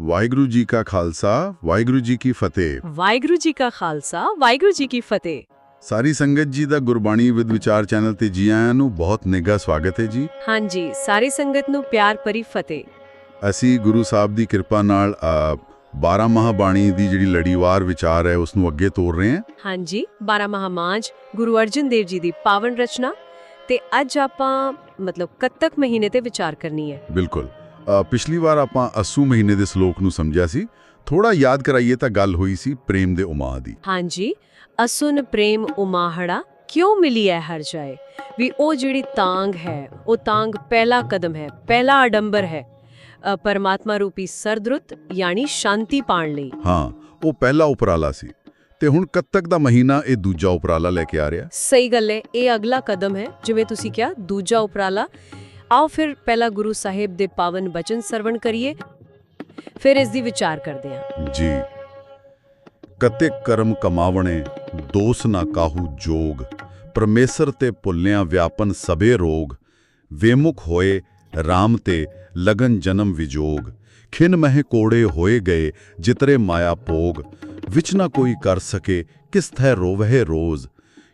ਵਾਹਿਗੁਰੂ ਜੀ ਕਾ ਖਾਲਸਾ ਵਾਹਿਗੁਰੂ ਜੀ ਕੀ ਫਤਿਹ। ਵਾਹਿਗੁਰੂ ਜੀ ਕਾ ਖਾਲਸਾ ਵਾਹਿਗੁਰੂ ਜੀ ਕੀ ਫਤਿਹ। ਸਾਰੀ ਸੰਗਤ ਜੀ ਦਾ ਗੁਰਬਾਣੀ ਵਿਦ ਵਿਚਾਰ ਚੈਨਲ ਤੇ ਜੀ ਆਇਆਂ ਨੂੰ ਬਹੁਤ ਨਿੱਘਾ ਸਵਾਗਤ ਹੈ ਜੀ। ਹਾਂਜੀ ਸਾਰੀ ਸੰਗਤ ਨੂੰ ਪਿਆਰ ਭਰੀ ਫਤਿਹ। ਅਸੀਂ ਗੁਰੂ ਸਾਹਿਬ ਦੀ ਕਿਰਪਾ ਨਾਲ ਅ, 12 ਮਹਾਬਾਣੀ ਦੀ ਜਿਹੜੀ ਲੜੀਵਾਰ ਵਿਚਾਰ ਹੈ ਉਸ ਨੂੰ ਅੱਗੇ ਤੋਰ ਰਹੇ ਹਾਂ। ਹਾਂਜੀ 12 ਮਹਾਮਾਜ ਗੁਰੂ ਅਰਜਨ ਦੇਵ ਜੀ ਦੀ ਪਾਵਨ ਰਚਨਾ ਤੇ ਅੱਜ ਆਪਾਂ ਮਤਲਬ ਕੱਤਕ ਮਹੀਨੇ ਤੇ ਵਿਚਾਰ ਕਰਨੀ ਹੈ। ਬਿਲਕੁਲ। ਪਿਛਲੀ ਵਾਰ ਆਪਾਂ ਅਸੂ ਮਹੀਨੇ ਦੇ ਸ਼ਲੋਕ ਨੂੰ ਸਮਝਿਆ ਸੀ। ਥੋੜਾ ਯਾਦ ਕਰਾਈਏ ਤਾਂ ਗੱਲ ਹੋਈ ਸੀ ਪ੍ਰੇਮ ਦੇ ਉਮਾ ਦੀ। ਹਾਂਜੀ ਅਸੁਨ ਪ੍ਰੇਮ ਉਮਾਹੜਾ ਕਿਉਂ ਮਿਲੀ ਹੈ ਹਰ ਜਾਏ? ਵੀ ਉਹ ਜਿਹੜੀ ਤਾਂਗ ਹੈ ਉਹ ਤਾਂਗ ਪਹਿਲਾ ਕਦਮ ਹੈ ਪਹਿਲਾ ਆਡੰਬਰ ਹੈ। ਪਰਮਾਤਮਾ ਰੂਪੀ ਸਰਦਰੁੱਤ ਯਾਨੀ ਸ਼ਾਂਤੀ ਪਾਣ ਲਈ। ਹਾਂ ਉਹ ਪਹਿਲਾ ਉਪਰਾਲਾ ਸੀ। ਤੇ ਹੁਣ ਕੱਤਕ ਦਾ ਮਹੀਨਾ ਇਹ ਦੂਜਾ ਉਪਰਾਲਾ ਲੈ ਕੇ ਆ ਰਿਹਾ। ਸਹੀ ਗੱਲ ਹੈ ਇਹ ਅਗਲਾ ਕਦਮ ਹੈ ਜਿਵੇਂ ਤੁਸੀਂ ਕਿਹਾ ਦੂਜਾ ਉਪਰਾਲਾ। ਆਓ ਫਿਰ ਪਹਿਲਾ ਗੁਰੂ ਸਾਹਿਬ ਦੇ ਪਾਵਨ ਬਚਨ ਸਰਵਣ ਕਰੀਏ। ਫਿਰ ਇਸ ਦੀ ਵਿਚਾਰ ਕਰਦੇ ਹਾਂ। ਜੀ। ਕਤੇ ਕਰਮ ਕਮਾਵਣੇ, ਦੋਸ ਨਾ ਕਾਹੂ ਜੋਗ, ਪਰਮੇਸ਼ਰ ਤੇ ਭੁੱਲਿਆਂ ਵਿਆਪਨ ਸਭੇ ਰੋਗ, ਵੇਮੁਖ ਹੋਏ RAM ਤੇ ਲਗਨ ਜਨਮ ਵਿਜੋਗ, ਖਿਨ ਮਹਿ ਕੋੜੇ ਹੋਏ ਗਏ ਜਿਤਰੇ ਮਾਇਆ ਭੋਗ, ਵਿਚ ਨਾ ਕੋਈ ਕਰ ਸਕੇ, ਕਿਸ ਥੈ ਰੋਵਹਿ ਰੋਜ਼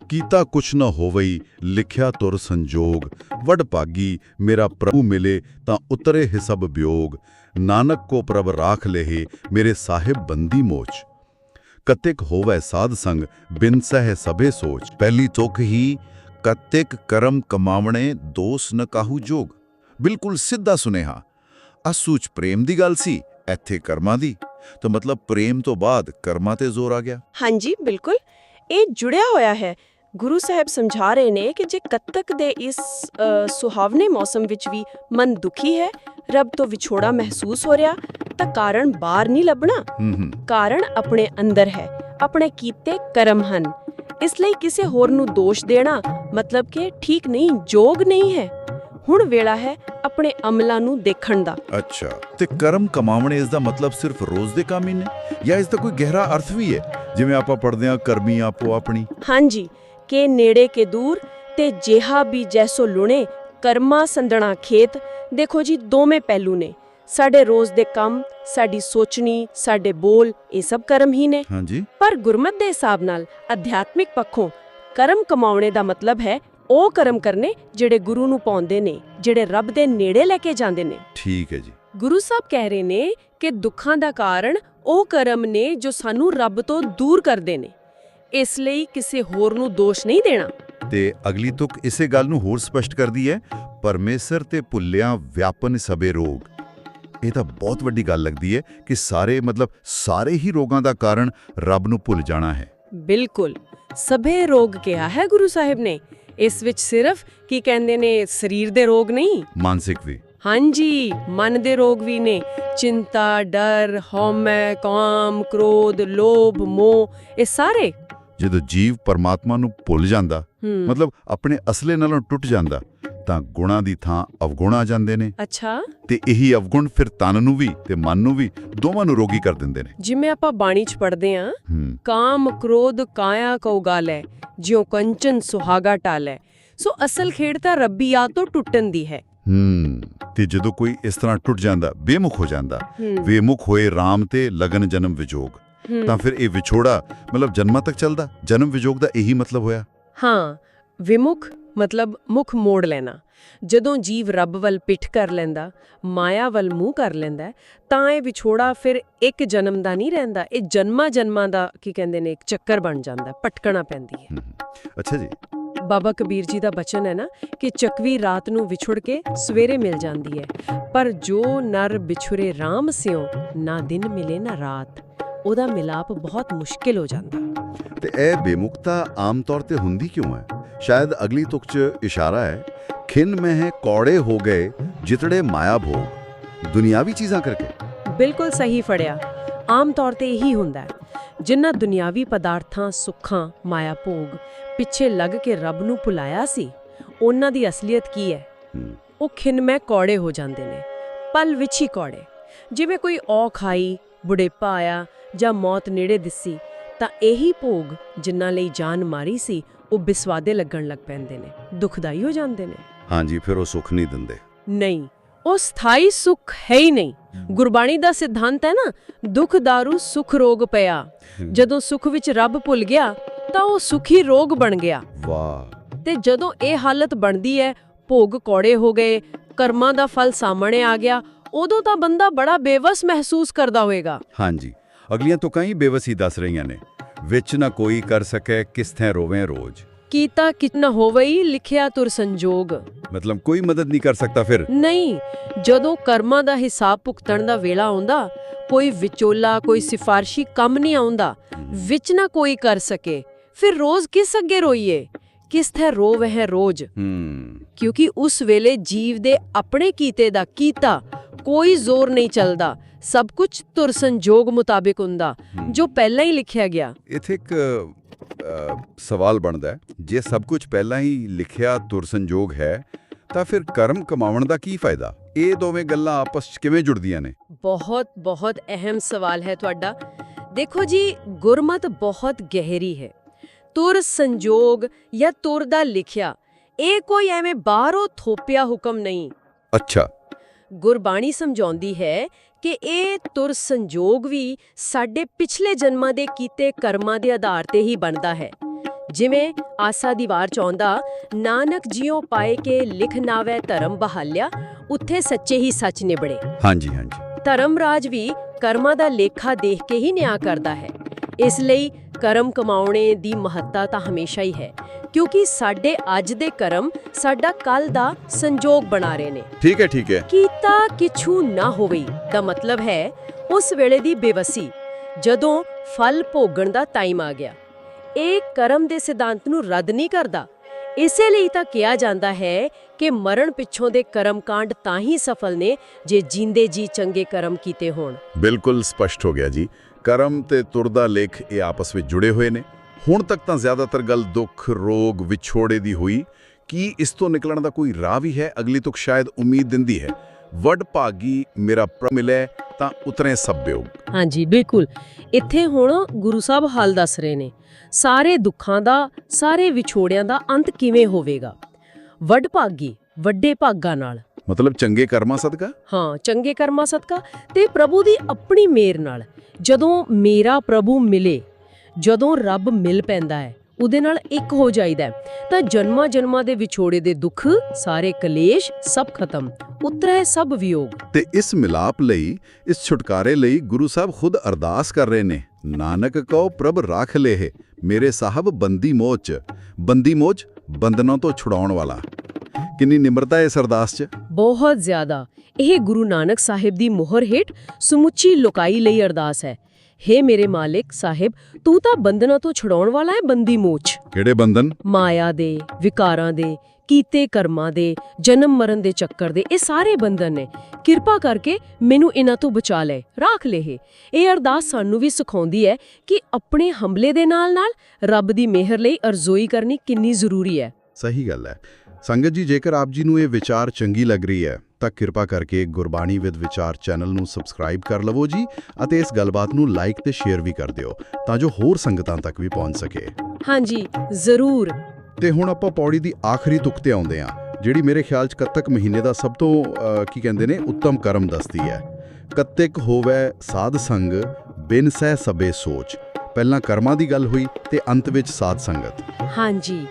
ਕੀਤਾ ਕੁਛ ਨਾ ਹੋਵਈ, ਲਿਖਿਆ ਤੁਰ ਸੰਜੋਗ। ਵਡ ਭਾਗੀ, ਮੇਰਾ ਪ੍ਰਭੂ ਮਿਲੇ ਤਾਂ ਉਤਰੇ ਹਿਸਬ ਬਿਯੋਗ ਨਾਨਕ ਕੋ ਪ੍ਰਭ ਰਾਖ ਲਹਿ, ਮੇਰੇ ਸਾਹਿਬ ਬੰਦੀ ਮੋਚ। ਕਤਿਕ ਹੋਵੈ ਸਾਧ ਸੰਗ, ਬਿਨ ਸਹਿ ਸਭੇ ਸੋਚ। ਪਹਿਲੀ ਤੁਕ ਹੀ, ਕਤਿਕ ਕਰਮ ਕਮਾਵਣੇ ਦੋਸ ਨ ਕਾਹੂ ਜੋਗ। ਬਿਲਕੁਲ ਸਿੱਧਾ ਸੁਨੇਹਾ ਅਸੂਚ ਪ੍ਰੇਮ ਦੀ ਗੱਲ ਸੀ ਇੱਥੇ ਕਰਮਾਂ ਦੀ। ਤਾਂ ਮਤਲਬ ਪ੍ਰੇਮ ਤੋਂ ਬਾਅਦ ਕਰਮਾਂ ਤੇ ਜ਼ੋਰ ਆ ਗਿਆ। ਹਾਂਜੀ, ਬਿਲਕੁਲ। ਇਹ ਜੁੜਿਆ ਹੋਇਆ ਹੈ। ਗੁਰੂ ਸਾਹਿਬ ਸਮਝਾ ਰਹੇ ਨੇ ਕਿ ਜੇ ਕੱਤਕ ਦੇ ਇਸ ਅ, ਸੁਹਾਵਣੇ ਮੌਸਮ ਵਿੱਚ ਵੀ ਮਨ ਦੁਖੀ ਹੈ ਰੱਬ ਤੋਂ ਵਿਛੋੜਾ ਮਹਿਸੂਸ ਹੋ ਰਿਹਾ ਤਾਂ ਕਾਰਨ ਬਾਹਰ ਨਹੀਂ ਲੱਭਣਾ। ਕਾਰਨ ਆਪਣੇ ਅੰਦਰ ਹੈ ਆਪਣੇ ਕੀਤੇ ਕਰਮ ਹਨ। ਇਸ ਲਈ ਕਿਸੇ ਹੋਰ ਨੂੰ ਦੋਸ਼ ਦੇਣਾ ਮਤਲਬ ਕਿ ਠੀਕ ਨਹੀਂ ਜੋਗ ਨਹੀਂ ਹੈ। ਹੁਣ ਵੇਲਾ ਹੈ ਆਪਣੇ ਅਮਲਾਂ ਨੂੰ ਦੇਖਣ ਦਾ। ਅੱਛਾ ਤੇ ਕਰਮ ਕਮਾਵਣੇ ਇਸ ਦਾ ਮਤਲਬ ਸਿਰਫ ਰੋਜ਼ ਦੇ ਕੰਮ ਹੀ ਨੇ? ਜਾਂ ਇਸ ਦਾ ਕੋਈ ਗਹਿਰਾ ਅਰਥ ਵੀ ਹੈ? ਜਿਵੇਂ ਆਪਾਂ ਪੜ੍ਹਦੇ ਹਾਂ ਕਰਮੀ ਆਪੋ ਆਪਣੀ। ਹਾਂਜੀ ਕੇ ਨੇੜੇ ਕੇ ਦੂਰ ਤੇ ਜਿਹਾ ਵੀ ਜੈਸੋ ਲੁਣੇ ਕਰਮਾ ਸੰਦਣਾ ਖੇਤ। ਦੇਖੋ ਜੀ ਦੋਵੇਂ ਪਹਿਲੂ ਨੇ। ਸਾਡੇ ਰੋਜ਼ ਦੇ ਕੰਮ ਸਾਡੀ ਸੋਚਣੀ ਸਾਡੇ ਬੋਲ ਇਹ ਸਭ ਕਰਮ ਹੀ ਨੇ। ਹਾਂਜੀ। ਪਰ ਗੁਰਮਤ ਦੇ ਹਿਸਾਬ ਨਾਲ ਅਧਿਆਤਮਿਕ ਪੱਖੋਂ ਕਰਮ ਕਮਾਉਣੇ ਦਾ ਮਤਲਬ ਹੈ ਉਹ ਕਰਮ ਕਰਨੇ ਜਿਹੜੇ ਗੁਰੂ ਨੂੰ ਪਾਉਂਦੇ ਨੇ ਜਿਹੜੇ ਰੱਬ ਦੇ ਨੇੜੇ ਲੈ ਕੇ ਜਾਂਦੇ ਨੇ। ਠੀਕ ਹੈ ਜੀ। ਗੁਰੂ ਸਾਹਿਬ ਕਹਿ ਰਹੇ ਨੇ ਕਿ ਦੁੱਖਾਂ ਦਾ ਕਾਰਨ ਉਹ ਕਰਮ ਨੇ ਜੋ ਸਾਨੂੰ ਰੱਬ ਤੋਂ ਦੂਰ ਕਰਦੇ ਨੇ। ਇਸ ਲਈ ਕਿਸੇ ਹੋਰ ਨੂੰ ਦੋਸ਼ ਨਹੀਂ ਦੇਣਾ। ਤੇ ਅਗਲੀ ਤੁਕ ਇਸੇ ਗੱਲ ਨੂੰ ਹੋਰ ਸਪਸ਼ਟ ਕਰਦੀ ਹੈ ਪਰਮੇਸ਼ਰ ਤੇ ਭੁੱਲਿਆਂ ਵਿਆਪਨ ਸਭੇ ਰੋਗ। ਇਹ ਤਾਂ ਬਹੁਤ ਵੱਡੀ ਗੱਲ ਲੱਗਦੀ ਹੈ ਕਿ ਸਾਰੇ ਮਤਲਬ ਸਾਰੇ ਹੀ ਰੋਗਾਂ ਦਾ ਕਾਰਨ ਰੱਬ ਨੂੰ ਭੁੱਲ ਜਾਣਾ ਹੈ। ਬਿਲਕੁਲ। ਸਭੇ ਰੋਗ ਕਿਹਾ ਹੈ ਗੁਰੂ ਸਾਹਿਬ ਨੇ। ਇਸ ਵਿੱਚ ਸਿਰਫ ਕੀ ਕਹਿੰਦੇ ਨੇ ਸਰੀਰ ਦੇ ਰੋਗ ਨਹੀਂ? ਮਾਨਸਿਕ ਵੀ। ਹਾਂਜੀ ਮਨ ਦੇ ਰੋਗ ਵੀ ਨੇ। ਚਿੰਤਾ ਡਰ ਹਉਮੈ ਕਾਮ ਕ੍ਰੋਧ ਲੋਭ ਮੋਹ ਇਹ ਸਾਰੇ ਜਦੋਂ ਜੀਵ ਪਰਮਾਤਮਾ ਨੂੰ ਭੁੱਲ ਜਾਂਦਾ ਹੂੰ। ਮਤਲਬ ਆਪਣੇ ਅਸਲੇ ਨਾਲੋਂ ਟੁੱਟ ਜਾਂਦਾ ਤਾਂ ਗੁਣਾ ਦੀ ਥਾਂ ਅਵਗੁਣ ਆ ਜਾਂਦੇ ਨੇ। ਅੱਛਾ। ਤੇ ਇਹੀ ਅਵਗੁਣ ਫਿਰ ਤਨ ਨੂੰ ਵੀ ਤੇ ਮਨ ਨੂੰ ਵੀ ਦੋਵਾਂ ਨੂੰ ਰੋਗੀ ਕਰ ਦਿੰਦੇ ਨੇ। ਜਿਵੇਂ ਆਪਾਂ ਬਾਣੀ ਚ ਪੜ੍ਹਦੇ ਆਂ ਹੂੰ। ਕਾਮ ਕ੍ਰੋਧ ਕਾਇਆ ਕਉ ਗਾਲੈ ਜਿਉ ਕੰਚਨ ਸੁਹਾਗਾ ਟਾਲੈ। ਸੋ ਅਸਲ ਖੇਡ ਤਾਂ ਰੱਬੀ ਆ ਤੋਂ ਟੁੱਟਣ ਦੀ ਹੈ। ਹੂੰ ਤੇ ਜਦੋਂ ਕੋਈ ਇਸ ਤਰ੍ਹਾਂ ਟੁੱਟ ਜਾਂਦਾ ਬੇਮੁਖ ਹੋ ਜਾਂਦਾ ਹੂੰ। ਵੇਮੁਖ ਹੋਏ RAM ਤੇ ਲਗਨ ਜਨਮ ਵਿਜੋਗ। ਤਾਂ ਫਿਰ ਇਹ ਵਿਛੋੜਾ ਮਤਲਬ ਜਨਮਾਂ ਤੱਕ ਚੱਲਦਾ? ਜਨਮ ਵਿਜੋਗ ਦਾ ਇਹੀ ਮਤਲਬ ਹੋਇਆ? ਹਾਂ ਵਿਮੁਖ ਮਤਲਬ ਮੁਖ ਮੋੜ ਲੈਣਾ। ਜਦੋਂ ਜੀਵ ਰੱਬ ਵੱਲ ਪਿੱਠ ਕਰ ਲੈਂਦਾ ਮਾਇਆ ਵੱਲ ਮੂੰਹ ਕਰ ਲੈਂਦਾ ਤਾਂ ਇਹ ਵਿਛੋੜਾ ਫਿਰ ਇੱਕ ਜਨਮ ਦਾ ਨਹੀਂ ਰਹਿੰਦਾ ਇਹ ਜਨਮਾਂ ਜਨਮਾਂ ਦਾ ਕੀ ਕਹਿੰਦੇ ਨੇ ਇੱਕ ਚੱਕਰ ਬਣ ਜਾਂਦਾ ਪਟਕਣਾ ਪੈਂਦੀ ਹੈ। ਅੱਛਾ ਜੀ। ਬਾਬਾ ਕਬੀਰ ਜੀ ਦਾ ਬਚਨ ਹੈ ਨਾ ਕਿ ਚੱਕਵੀ ਰਾਤ ਨੂੰ ਵਿਛੁੜ ਕੇ ਸਵੇਰੇ ਮਿਲ ਜਾਂਦੀ ਹੈ। ਪਰ ਜੋ ਨਰ ਵਿਛੁਰੇ RAM ਸਿਓ ਨਾ ਦਿਨ ਮਿਲੇ ਨਾ ਰਾਤ। ਉਹਦਾ ਮਿਲਾਪ ਬਹੁਤ ਮੁਸ਼ਕਿਲ ਹੋ ਜਾਂਦਾ। ਤੇ ਇਹ ਬੇਮੁਖਤਾ ਆਮ ਤੌਰ ਤੇ ਹੁੰਦੀ ਕਿਉਂ ਹੈ? ਸ਼ਾਇਦ ਅਗਲੀ ਤੁਕ 'ਚ ਇਸ਼ਾਰਾ ਹੈ ਖਿੰਨ ਮਹਿ ਕੌੜੇ ਹੋ ਗਏ ਜਿਤੜੇ ਮਾਇਆ ਭੋਗ। ਦੁਨਿਆਵੀ ਚੀਜ਼ਾਂ ਕਰਕੇ। ਬਿਲਕੁਲ ਸਹੀ ਫੜਿਆ। ਆਮ ਤੌਰ ਤੇ ਇਹੀ ਹੁੰਦਾ ਹੈ ਜਿਨ੍ਹਾਂ ਦੁਨਿਆਵੀ ਪਦਾਰਥਾਂ ਸੁੱਖਾਂ ਮਾਇਆ ਭੋਗ ਪਿੱਛੇ ਲੱਗ ਕੇ ਰੱਬ ਨੂੰ ਭੁਲਾਇਆ ਸੀ ਉਹਨਾਂ ਦੀ ਅਸਲੀਅਤ ਕੀ ਹੈ। ਉਹ ਖਿੰਨਮੈ ਕੌੜੇ ਹੋ ਜਾਂਦੇ ਨੇ ਪਲ ਵਿੱਚ ਹੀ ਕੌੜੇ। ਜਿਵੇਂ ਕੋਈ ਔਖ ਆਈ ਬੁਢੇਪਾ ਆਇਆ ਜਾਂ ਮੌਤ ਨੇੜੇ ਦਿਸੀ ਤਾਂ ਇਹੀ ਭੋਗ ਜਿਨ੍ਹਾਂ ਲਈ ਜਾਨ ਮਾਰੀ ਸੀ ਉਹ ਬਿਸਵਾਦੇ ਲੱਗਣ ਲੱਗ ਪੈਂਦੇ ਨੇ ਦੁਖਦਾਈ ਹੋ ਜਾਂਦੇ ਨੇ। ਹਾਂਜੀ ਫਿਰ ਉਹ ਸੁੱਖ ਨਹੀਂ ਦਿੰਦੇ। ਨਹੀਂ ਉਹ ਸਥਾਈ ਸੁੱਖ ਹੈ ਹੀ ਨਹੀਂ। ਗੁਰਬਾਣੀ ਦਾ ਸਿਧਾਂਤ ਹੈ ਨਾ ਦੁੱਖ ਦਾਰੂ ਸੁਖ ਰੋਗ ਪਿਆ। ਜਦੋਂ ਸੁਖ ਵਿੱਚ ਰੱਬ ਭੁੱਲ ਗਿਆ ਤਾਂ ਉਹ ਸੁਖੀ ਰੋਗ ਬਣ ਗਿਆ। ਵਾਹ। ਤੇ ਜਦੋਂ ਇਹ ਹਾਲਤ ਬਣਦੀ ਹੈ ਭੋਗ ਕੌੜੇ ਹੋ ਗਏ ਕਰਮਾਂ ਦਾ ਫਲ ਸਾਹਮਣੇ ਆ ਗਿਆ ਉਦੋਂ ਤਾਂ ਬੰਦਾ ਬੜਾ ਬੇਵਸ ਮਹਿਸੂਸ ਕਰਦਾ ਹੋਵੇਗਾ। ਹਾਂਜੀ। ਅਗਲੀਆਂ ਤੋਂ ਕਈ ਬੇਵਸੀ ਦੱਸ ਰਹੀਆਂ ਨੇ ਵਿੱਚ ਨਾ ਕੋਈ ਕਰ ਸਕੇ ਕਿਸ ਥੈ ਰੋਵੇਂ ਰੋਜ਼। ਕੀਤਾ ਕਿਤਨਾ ਹੋਵਈ ਲਿਖਿਆ ਤੁਰ ਸੰਜੋਗ। ਮਤਲਬ ਕੋਈ ਮਦਦ ਨਹੀਂ ਕਰ ਸਕਦਾ ਫਿਰ? ਨਹੀਂ ਜਦੋਂ ਕਰਮਾਂ ਦਾ ਹਿਸਾਬ ਭੁਗਤਣ ਦਾ ਵੇਲਾ ਆਉਂਦਾ ਕੋਈ ਵਿਚੋਲਾ ਕੋਈ ਸਿਫਾਰਸ਼ੀ ਕੰਮ ਨਹੀਂ ਆਉਂਦਾ ਵਿੱਚ ਨਾ ਕੋਈ ਕਰ ਸਕੇ ਫਿਰ ਰੋਜ਼ ਕਿਸ ਅੱਗੇ ਰੋਈਏ? ਕਿਸ ਥੈ ਰੋਵ ਹੈ ਰੋਜ਼? ਹੂੰ। ਕਿਉਂਕਿ ਉਸ ਵੇਲੇ ਜੀਵ ਦੇ ਆਪਣੇ ਕੀਤੇ ਦਾ ਕੀਤਾ ਕੋਈ ਜ਼ੋਰ ਨਹੀਂ ਚੱਲਦਾ ਸਭ ਕੁਝ ਤੁਰ ਸੰਜੋਗ ਮੁਤਾਬਿਕ ਹੁੰਦਾ ਜੋ ਪਹਿਲਾਂ ਹੀ ਲਿਖਿਆ ਗਿਆ। ਇੱਥੇ ਇੱਕ ਸਵਾਲ ਬਣਦਾ ਹੈ। ਜੇ ਸਭ ਕੁਝ ਪਹਿਲਾਂ ਹੀ ਲਿਖਿਆ ਤੁਰ ਸੰਜੋਗ ਹੈ ਤਾਂ ਫਿਰ ਕਰਮ ਕਮਾਉਣ ਦਾ ਕੀ ਫਾਇਦਾ? ਇਹ ਦੋਵੇਂ ਗੱਲਾਂ ਆਪਸ 'ਚ ਕਿਵੇਂ ਜੁੜਦੀਆਂ ਨੇ? ਬਹੁਤ ਬਹੁਤ ਅਹਿਮ ਸਵਾਲ ਹੈ ਤੁਹਾਡਾ। ਦੇਖੋ ਜੀ ਗੁਰਮਤ ਬਹੁਤ ਗਹਿਰੀ ਹੈ। ਤੁਰ ਸੰਜੋਗ ਜਾਂ ਤੁਰ ਦਾ ਲਿਖਿਆ ਇਹ ਕੋਈ ਐਵੇਂ ਬਾਹਰੋਂ ਥੋਪਿਆ ਹੁਕਮ ਨਹੀਂ। ਅੱਛਾ। ਗੁਰਬਾਣੀ ਸਮਝਾਉਂਦੀ ਹੈ ਕਿ ਇਹ ਤੁਰ ਸੰਜੋਗ ਵੀ ਸਾਡੇ ਪਿਛਲੇ ਜਨਮਾਂ ਦੇ ਕੀਤੇ ਕਰਮਾਂ ਦੇ ਆਧਾਰ ਤੇ ਹੀ ਬਣਦਾ ਹੈ। ਜਿਵੇਂ ਆਸਾ ਦੀ ਵਾਰ ਚਾਹੁੰਦਾ ਨਾਨਕ ਜਿਉ ਪਾਏ ਕੇ ਲਿਖ ਨਾਵੇ ਧਰਮ ਬਹਾਲਿਆ ਉੱਥੇ ਸੱਚੇ ਹੀ ਸੱਚ ਨਿਬੜੇ। ਹਾਂਜੀ ਹਾਂਜੀ। ਧਰਮਰਾਜ ਵੀ ਕਰਮਾਂ ਦਾ ਲੇਖਾ ਦੇਖ ਕੇ ਹੀ ਨਿਆਂ ਕਰਦਾ ਹੈ। ਇਸ ਲਈ ਕਰਮ ਕਮਾਉਣੇ ਦੀ ਮਹੱਤਤਾ ਤਾਂ ਹਮੇਸ਼ਾ ਹੀ ਹੈ। ਕਿਉਂਕਿ ਸਾਡੇ ਅੱਜ ਦੇ ਕਰਮ ਸਾਡਾ ਕੱਲ ਦਾ ਸੰਜੋਗ ਬਣਾ ਰਹੇ ਨੇ। ਠੀਕ ਹੈ ਠੀਕ ਹੈ। ਕੀਤਾ ਕਿਛੂ ਨਾ ਹੋਵੇ ਦਾ ਮਤਲਬ ਹੈ ਉਸ ਵੇਲੇ ਦੀ ਬੇਵਸੀ ਜਦੋਂ ਫਲ ਭੋਗਣ ਦਾ ਟਾਈਮ ਆ ਗਿਆ। ਇਹ ਕਰਮ ਦੇ ਸਿਧਾਂਤ ਨੂੰ ਰੱਦ ਨਹੀਂ ਕਰਦਾ। ਇਸੇ ਲਈ ਤਾਂ ਕਿਹਾ ਜਾਂਦਾ ਹੈ ਕਿ ਮਰਨ ਪਿੱਛੋਂ ਦੇ ਕਰਮਕਾਂਡ ਤਾਂ ਹੀ ਸਫਲ ਨੇ ਜੇ ਜਿੰਦੇ ਜੀ ਚੰਗੇ ਕਰਮ ਕੀਤੇ ਹੋਣ। ਬਿਲਕੁਲ ਸਪਸ਼ਟ ਹੋ ਗਿਆ ਜੀ। ਕਰਮ ਤੇ ਤੁਰ ਦਾ ਲੇਖ ਇਹ ਆਪਸ ਵਿੱਚ ਜੁੜੇ ਹੋਏ ਨੇ। ਹੁਣ ਤੱਕ ਤਾਂ ਜ਼ਿਆਦਾਤਰ ਗੱਲ ਦੁੱਖ ਰੋਗ ਵਿਛੋੜੇ ਦੀ ਹੋਈ। ਕੀ ਇਸ ਤੋਂ ਨਿਕਲਣ ਦਾ ਕੋਈ ਰਾਹ ਵੀ ਹੈ? ਅਗਲੀ ਤੁਕ ਸ਼ਾਇਦ ਉਮੀਦ ਦਿੰਦੀ ਹੈ। ਵਡ ਭਾਗੀ ਮੇਰਾ ਪ੍ਰ ਮਿਲੇ ਤਾਂ ਉਤਰੇ ਸਭ ਬਿਯੋਗ ਹਾਂਜੀ ਬਿਲਕੁਲ। ਇੱਥੇ ਹੁਣ ਗੁਰੂ ਸਾਹਿਬ ਹਾਲ ਦੱਸ ਰਹੇ ਨੇ। ਸਾਰੇ ਦੁੱਖਾਂ ਦਾ ਸਾਰੇ ਵਿਛੋੜਿਆਂ ਦਾ ਅੰਤ ਕਿਵੇਂ ਹੋਵੇਗਾ? ਵੱਡ ਭਾਗੀ ਵੱਡੇ ਭਾਗਾਂ ਨਾਲ। ਮਤਲਬ ਚੰਗੇ ਕਰਮਾਂ ਸਦਕਾ? ਹਾਂ ਚੰਗੇ ਕਰਮਾਂ ਸਦਕਾ ਤੇ ਪ੍ਰਭੂ ਦੀ ਆਪਣੀ ਮੇਰ ਨਾਲ। ਜਦੋਂ ਮੇਰਾ ਪ੍ਰਭੂ ਮਿਲੇ ਜਦੋਂ ਰੱਬ ਮਿਲ ਪੈਂਦਾ ਹੈ ਉਹਦੇ ਨਾਲ ਇੱਕ ਹੋ ਜਾਈਦਾ ਤਾਂ ਜਨਮਾਂ ਜਨਮਾਂ ਦੇ ਵਿਛੋੜੇ ਦੇ ਦੁੱਖ ਸਾਰੇ ਕਲੇਸ਼ ਸਭ ਖਤਮ ਉਤਰੇ ਸਭ ਵਿਯੋਗ। ਤੇ ਇਸ ਮਿਲਾਪ ਲਈ ਇਸ ਛੁਟਕਾਰੇ ਲਈ ਗੁਰੂ ਸਾਹਿਬ ਖੁਦ ਅਰਦਾਸ ਕਰ ਰਹੇ ਨੇ ਨਾਨਕ ਕਉ ਪ੍ਰਭ ਰਾਖ ਲੇਹ ਮੇਰੇ ਸਾਹਿਬ ਬੰਦੀ ਮੋਚ ਬੰਦੀ ਮੋਚ ਬੰਧਨਾਂ ਤੋਂ ਛੁਡਾਉਣ ਵਾਲਾ। ਕਿੰਨੀ ਨਿਮਰਤਾ ਹੈ ਇਸ ਅਰਦਾਸ 'ਚ। ਬਹੁਤ ਜ਼ਿਆਦਾ ਇਹ ਗੁਰੂ ਨਾਨਕ ਸਾਹਿਬ ਦੀ ਮੋਹਰ ਹੇਠ ਸਮੁੱਚੀ ਲੋਕਾਈ ਲਈ ਅਰਦਾਸ ਹੈ ਹੇ ਮੇਰੇ ਮਾਲਿਕ ਸਾਹਿਬ ਤੂੰ ਤਾਂ ਬੰਧਨਾਂ ਤੋਂ ਛੁਡਾਉਣ ਵਾਲਾ ਹੈ ਬੰਦੀ ਮੋਚ ਕਿਹੜੇ ਬੰਧਨ? ਮਾਇਆ ਦੇ ਵਿਕਾਰਾਂ ਦੇ ਕੀਤੇ ਕਰਮਾਂ ਦੇ ਜਨਮ ਮਰਨ ਦੇ ਚੱਕਰ ਦੇ ਇਹ ਸਾਰੇ ਬੰਧਨ ਨੇ। ਕਿਰਪਾ ਕਰਕੇ ਮੈਨੂੰ ਇਹਨਾਂ ਤੋਂ ਬਚਾ ਲੈ ਰਾਖ ਲੈ ਇਹ। ਇਹ ਅਰਦਾਸ ਸਾਨੂੰ ਵੀ ਸਿਖਾਉਂਦੀ ਹੈ ਕਿ ਆਪਣੇ ਹਮਲੇ ਦੇ ਨਾਲ-ਨਾਲ ਰੱਬ ਦੀ ਮਿਹਰ ਲਈ ਅਰਜ਼ੋਈ ਕਰਨੀ ਕਿੰਨੀ ਜ਼ਰੂਰੀ ਹੈ ਸਹੀ ਗੱਲ ਹੈ ਸੰਗਤ ਜੀ ਜੇਕਰ ਆਪ ਜੀ ਨੂੰ ਇਹ ਵਿਚਾਰ ਚੰਗੀ ਲੱਗ ਰਹੀ ਹੈ ਤਾਂ ਕਿਰਪਾ ਕਰਕੇ ਗੁਰਬਾਣੀ ਵਿਦ ਵਿਚਾਰ ਚੈਨਲ ਨੂੰ ਸਬਸਕ੍ਰਾਈਬ ਕਰ ਲਵੋ ਜੀ ਅਤੇ ਇਸ ਗੱਲਬਾਤ ਨੂੰ ਲਾਈਕ ਤੇ ਸ਼ੇਅਰ ਵੀ ਕਰ ਦਿਓ ਤਾਂ ਜੋ ਹੋਰ ਸੰਗਤਾਂ ਤੱਕ ਵੀ ਪਹੁੰਚ ਸਕੇ। ਹਾਂਜੀ ਜ਼ਰੂਰ। ਤੇ ਹੁਣ ਆਪਾਂ ਪੌੜੀ ਦੀ ਆਖਰੀ ਤੁਕ ਤੇ ਆਉਂਦੇ ਹਾਂ ਜਿਹੜੀ ਮੇਰੇ ਖਿਆਲ 'ਚ ਕੱਤਕ ਮਹੀਨੇ ਦਾ ਸਭ ਤੋਂ ਕੀ ਕਹਿੰਦੇ ਨੇ ਉੱਤਮ ਕਰਮ ਦੱਸਦੀ ਹੈ। ਕੱਤਕ ਹੋਵੇ ਸਾਧ ਸੰਗ ਬਿਨ ਸਹਿ ਸਬੇ ਸੋਚ। ਪਹਿਲਾਂ ਕਰਮਾਂ ਦੀ ਗੱਲ ਹੋਈ ਤੇ ਅੰਤ ਵਿੱਚ ਸਾਧ ਸੰਗਤ। ਹਾਂਜੀ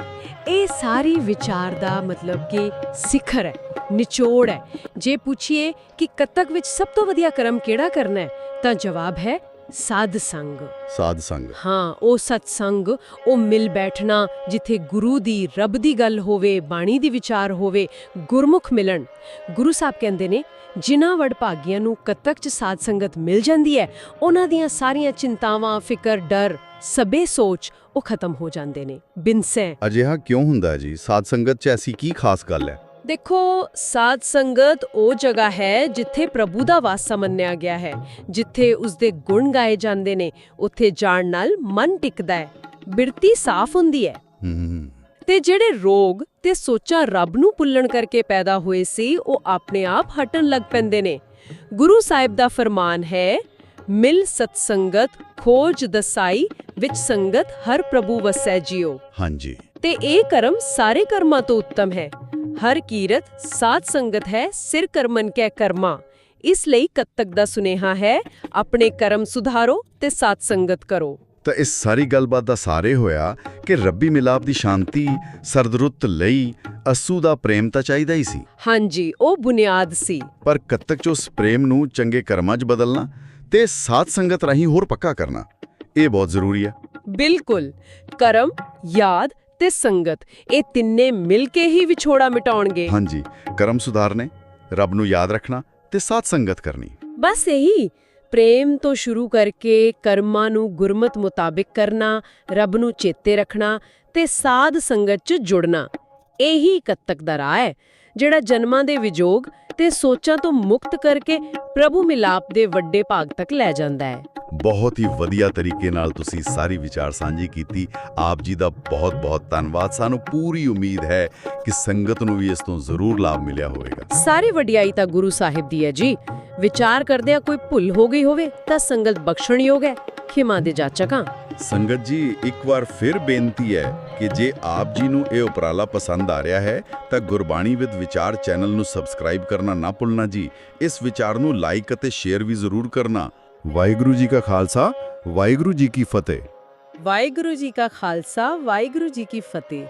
ਇਹ ਸਾਰੀ ਵਿਚਾਰ ਦਾ ਮਤਲਬ ਕਿ ਸਿਖਰ ਹੈ। ਨਿਚੋੜ ਹੈ। ਜੇ ਪੁੱਛੀਏ ਕਿ ਕੱਤਕ ਵਿੱਚ ਸਭ ਤੋਂ ਵਧੀਆ ਕਰਮ ਕਿਹੜਾ ਕਰਨਾ ਹੈ ਤਾਂ ਜਵਾਬ ਹੈ ਸਾਧ ਸੰਗ। ਸਾਧ ਸੰਗ। ਹਾਂ ਉਹ ਸਤਸੰਗ ਉਹ ਮਿਲ ਬੈਠਣਾ ਜਿੱਥੇ ਗੁਰੂ ਦੀ ਰੱਬ ਦੀ ਗੱਲ ਹੋਵੇ ਬਾਣੀ ਦੀ ਵਿਚਾਰ ਹੋਵੇ ਗੁਰਮੁਖ ਮਿਲਣ। ਗੁਰੂ ਸਾਹਿਬ ਕਹਿੰਦੇ ਨੇ ਜਿਨ੍ਹਾਂ ਵਡ ਭਾਗੀਆਂ ਨੂੰ ਕੱਤਕ ਚ ਸਾਧ ਸੰਗਤ ਮਿਲ ਜਾਂਦੀ ਹੈ ਉਹਨਾਂ ਦੀਆਂ ਸਾਰੀਆਂ ਚਿੰਤਾਵਾਂ ਫਿਕਰ ਡਰ ਸਬੇ ਸੋਚ ਉਹ ਖਤਮ ਹੋ ਜਾਂਦੇ ਨੇ। ਬਿਨਸੈ। ਅਜਿਹਾ ਕਿਉਂ ਹੁੰਦਾ ਜੀ? ਸਾਧ ਸੰਗਤ 'ਚ ਐਸੀ ਕੀ ਖਾਸ ਗੱਲ ਹੈ? ਦੇਖੋ ਸਾਧ ਸੰਗਤ ਉਹ ਜਗ੍ਹਾ ਹੈ ਜਿੱਥੇ ਪ੍ਰਭੂ ਦਾ ਵਾਸਾ ਮੰਨਿਆ ਗਿਆ ਹੈ ਜਿੱਥੇ ਉਸ ਦੇ ਗੁਣ ਗਾਏ ਜਾਂਦੇ ਨੇ। ਉੱਥੇ ਜਾਣ ਨਾਲ ਮਨ ਟਿਕਦਾ ਹੈ ਬਿਰਤੀ ਸਾਫ਼ ਹੁੰਦੀ ਹੈ। ਹੂੰ। ਤੇ ਜਿਹੜੇ ਰੋਗ ਤੇ ਸੋਚਾਂ ਰੱਬ ਨੂੰ ਭੁੱਲਣ ਕਰਕੇ ਪੈਦਾ ਹੋਏ ਸੀ ਉਹ ਆਪਣੇ ਆਪ ਹਟਣ ਲੱਗ ਪੈਂਦੇ ਨੇ। ਗੁਰੂ ਸਾਹਿਬ ਦਾ ਫਰਮਾਨ ਹੈ ਮਿਲ ਸਤਸੰਗਤ ਖੋਜ ਦਸਾਈ ਵਿੱਚ ਸੰਗਤ ਹਰ ਪ੍ਰਭੂ ਵਸੈ ਜਿਉ ਹਾਂਜੀ। ਤੇ ਇਹ ਕਰਮ ਸਾਰੇ ਕਰਮਾਂ ਤੋਂ ਉੱਤਮ ਹੈ। ਹਰ ਕੀਰਤ ਸਾਧ ਸੰਗਤ ਹੈ ਸਿਰ ਕਰਮਨ ਕੈ ਕਰਮਾ। ਇਸ ਲਈ ਕੱਤਕ ਦਾ ਸੁਨੇਹਾ ਹੈ ਆਪਣੇ ਕਰਮ ਸੁਧਾਰੋ ਤੇ ਸਾਧ ਸੰਗਤ ਕਰੋ। ਤਾਂ ਇਸ ਸਾਰੀ ਗੱਲਬਾਤ ਦਾ ਸਾਰੇ ਹੋਇਆ ਕਿ ਰੱਬੀ ਮਿਲਾਪ ਦੀ ਸ਼ਾਂਤੀ ਸਰਦਰੁੱਤ ਲਈ ਅਸੂ ਦਾ ਪ੍ਰੇਮ ਤਾਂ ਚਾਹੀਦਾ ਹੀ ਸੀ। ਹਾਂਜੀ ਉਹ ਬੁਨਿਆਦ ਸੀ। ਪਰ ਕੱਤਕ ਚ ਉਸ ਪ੍ਰੇਮ ਨੂੰ ਚੰਗੇ ਕਰਮਾਂ 'ਚ ਬਦਲਣਾ ਤੇ ਸਾਧ ਸੰਗਤ ਰਾਹੀਂ ਹੋਰ ਪੱਕਾ ਕਰਨਾ ਇਹ ਬਹੁਤ ਜ਼ਰੂਰੀ ਹੈ। ਬਿਲਕੁਲ। ਕਰਮ ਯਾਦ ਤੇ ਸੰਗਤ ਇਹ ਤਿੰਨੇ ਮਿਲ ਕੇ ਹੀ ਵਿਛੋੜਾ ਮਿਟਾਉਣਗੇ। ਹਾਂਜੀ ਕਰਮ ਸੁਧਾਰਨੇ ਰੱਬ ਨੂੰ ਯਾਦ ਰੱਖਣਾ ਤੇ ਸਾਧ ਸੰਗਤ ਕਰਨੀ। ਬਸ ਇਹੀ ਪ੍ਰੇਮ ਤੋਂ ਸ਼ੁਰੂ ਕਰਕੇ ਕਰਮਾਂ ਨੂੰ ਗੁਰਮਤ ਮੁਤਾਬਿਕ ਕਰਨਾ ਰੱਬ ਨੂੰ ਚੇਤੇ ਰੱਖਣਾ ਤੇ ਸਾਧ ਸੰਗਤ 'ਚ ਜੁੜਨਾ ਇਹੀ ਕੱਤਕ ਦਾ ਰਾਹ ਹੈ। ਜਿਹੜਾ ਜਨਮਾਂ ਦੇ ਵਿਜੋਗ ਤੇ ਸੋਚਾਂ ਤੋਂ ਮੁਕਤ ਕਰਕੇ ਪ੍ਰਭੂ ਮਿਲਾਪ ਦੇ ਵੱਡੇ ਭਾਗ ਤੱਕ ਲੈ ਜਾਂਦਾ ਹੈ। ਬਹੁਤ ਹੀ ਵਧੀਆ ਤਰੀਕੇ ਨਾਲ ਤੁਸੀਂ ਸਾਰੀ ਵਿਚਾਰ ਸਾਂਝੀ ਕੀਤੀ। ਆਪ ਜੀ ਦਾ ਬਹੁਤ ਬਹੁਤ ਧੰਨਵਾਦ। ਸਾਨੂੰ ਪੂਰੀ ਉਮੀਦ ਹੈ ਕਿ ਸੰਗਤ ਨੂੰ ਵੀ ਇਸ ਤੋਂ ਜ਼ਰੂਰ ਲਾਭ ਮਿਲਿਆ ਹੋਵੇਗਾ। ਸਾਰੀ ਵਡਿਆਈ ਤਾਂ ਗੁਰੂ ਸਾਹਿਬ ਦੀ ਹੈ ਜੀ। ਵਿਚਾਰ ਕਰਦਿਆਂ ਕੋਈ ਭੁੱਲ ਹੋ ਗਈ ਹੋਵੇ ਤਾਂ ਸੰਗਤ ਬਖਸ਼ਣਯੋਗ ਹੈ। ਖਿਮਾ ਦੇ ਜਾਚਕਾਂ। ਸੰਗਤ ਜੀ ਇੱਕ ਵਾਰ ਫਿਰ ਬੇਨਤੀ ਹੈ ਕਿ ਜੇ ਆਪ ਜੀ ਨੂੰ ਇਹ ਉਪਰਾਲਾ ਪਸੰਦ ਆ ਰਿਹਾ ਹੈ ਤਾਂ ਗੁਰਬਾਣੀ ਵਿਦ ਵਿਚਾਰ ਚੈਨਲ ਨੂੰ ਸਬਸਕ੍ਰਾਈਬ ਕਰਨਾ ਨਾ ਭੁੱਲਣਾ ਜੀ। ਇਸ ਵਿਚਾਰ ਨੂੰ ਲਾਈਕ ਅਤੇ ਸ਼ੇਅਰ ਵੀ ਜ਼ਰੂਰ ਕਰਨਾ। ਵਾਹਿਗੁਰੂ ਜੀ ਕਾ ਖਾਲਸਾ ਵਾਹਿਗੁਰੂ ਜੀ ਕੀ ਫਤਿਹ। ਵਾਹਿਗੁਰੂ ਜੀ ਕਾ ਖਾਲਸਾ ਵਾਹਿਗੁਰੂ ਜੀ ਕੀ ਫਤਿਹ।